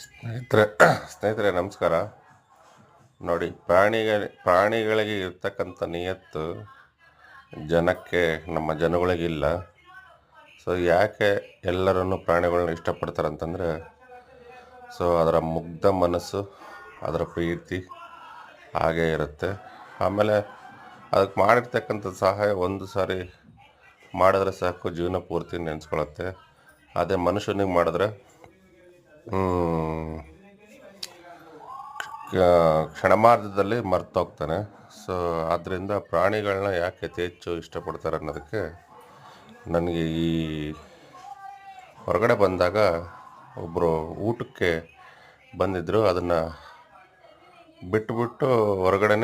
ಸ್ನೇಹಿತರೆ ಸ್ನೇಹಿತರೆ, ನಮಸ್ಕಾರ. ನೋಡಿ ಪ್ರಾಣಿಗಳ ಪ್ರಾಣಿಗಳಿಗೆ ಇರ್ತಕ್ಕಂಥ ನಿಯತ್ತು ಜನಕ್ಕೆ, ನಮ್ಮ ಜನಗಳಿಗಿಲ್ಲ ಸೊ ಯಾಕೆ ಎಲ್ಲರನ್ನು ಪ್ರಾಣಿಗಳನ್ನ ಇಷ್ಟಪಡ್ತಾರೆ ಅಂತಂದರೆ ಸೊ ಅದರ ಮುಗ್ಧ ಮನಸ್ಸು, ಅದರ ಪ್ರೀತಿ ಹಾಗೇ ಇರುತ್ತೆ. ಆಮೇಲೆ ಅದಕ್ಕೆ ಮಾಡಿರ್ತಕ್ಕಂಥ ಸಹಾಯ ಒಂದು ಸಾರಿ ಮಾಡಿದ್ರೆ ಸಾಕು, ಜೀವನ ಪೂರ್ತಿ ನೆನೆಸ್ಕೊಳತ್ತೆ ಅದೇ ಮನುಷ್ಯನಿಗೆ ಮಾಡಿದ್ರೆ ಕ್ಷಣಮಾರ್ಧದಲ್ಲಿ ಮರ್ತೋಗ್ತಾನೆ. ಸೊ ಆದ್ದರಿಂದ ಪ್ರಾಣಿಗಳನ್ನ ಯಾಕೆ ಅತಿ ಹೆಚ್ಚು ಇಷ್ಟಪಡ್ತಾರೆ ಅನ್ನೋದಕ್ಕೆ ನನಗೆ ಈ ಹೊರಗಡೆ ಬಂದಾಗ ಒಬ್ಬರು ಊಟಕ್ಕೆ ಬಂದಿದ್ದರು ಅದನ್ನು ಬಿಟ್ಬಿಟ್ಟು ಹೊರಗಡೆ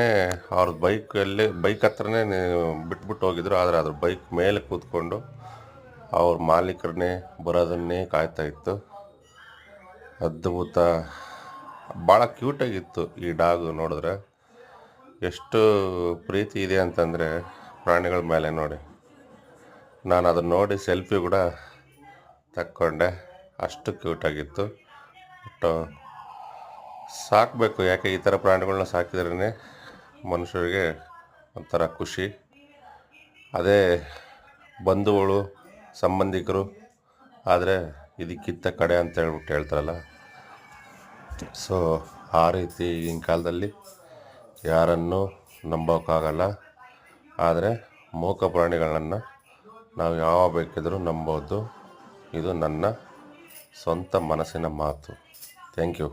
ಅವ್ರ ಬೈಕಲ್ಲಿ, ಬೈಕ್ ಹತ್ರನೇ ಬಿಟ್ಬಿಟ್ಟು ಹೋಗಿದ್ರು. ಆದರೆ ಅದ್ರ ಬೈಕ್ ಮೇಲೆ ಕೂತ್ಕೊಂಡು ಅವ್ರ ಮಾಲೀಕರನ್ನೇ, ಬರೋದನ್ನೇ ಕಾಯ್ತಾ ಇತ್ತು. ಅದ್ಭುತ. ಭಾಳ ಕ್ಯೂಟಾಗಿತ್ತು ಈ ಡಾಗು ನೋಡಿದ್ರೆ. ಎಷ್ಟು ಪ್ರೀತಿ ಇದೆ ಅಂತಂದರೆ ಪ್ರಾಣಿಗಳ ಮೇಲೆ ನೋಡಿ. ನಾನು ಅದನ್ನು ನೋಡಿ ಸೆಲ್ಫಿ ಕೂಡ ತಕ್ಕೊಂಡೆ. ಅಷ್ಟು ಕ್ಯೂಟಾಗಿತ್ತು ಬಟ್ ಸಾಕಬೇಕು. ಯಾಕೆ ಈ ಥರ ಪ್ರಾಣಿಗಳನ್ನ ಸಾಕಿದ್ರೇ ಮನುಷ್ಯರಿಗೆ ಒಂಥರ ಖುಷಿ. ಅದೇ ಬಂಧುಗಳು, ಸಂಬಂಧಿಕರು ಆದರೆ ಇದಕ್ಕಿಂತ ಕಡೆ ಅಂತ ಹೇಳ್ಬಿಟ್ಟು ಹೇಳ್ತಾರಲ್ಲ ಸೊ ಆ ರೀತಿ ಈಗಿನ ಕಾಲದಲ್ಲಿ ಯಾರನ್ನು ನಂಬೋಕ್ಕಾಗಲ್ಲ. ಆದರೆ ಮೂಕ ಪ್ರಾಣಿಗಳನ್ನು ನಾವು ಯಾವ ಬೇಕಿದ್ರೂ ನಂಬೋದು. ಇದು ನನ್ನ ಸ್ವಂತ ಮನಸ್ಸಿನ ಮಾತು. Thank you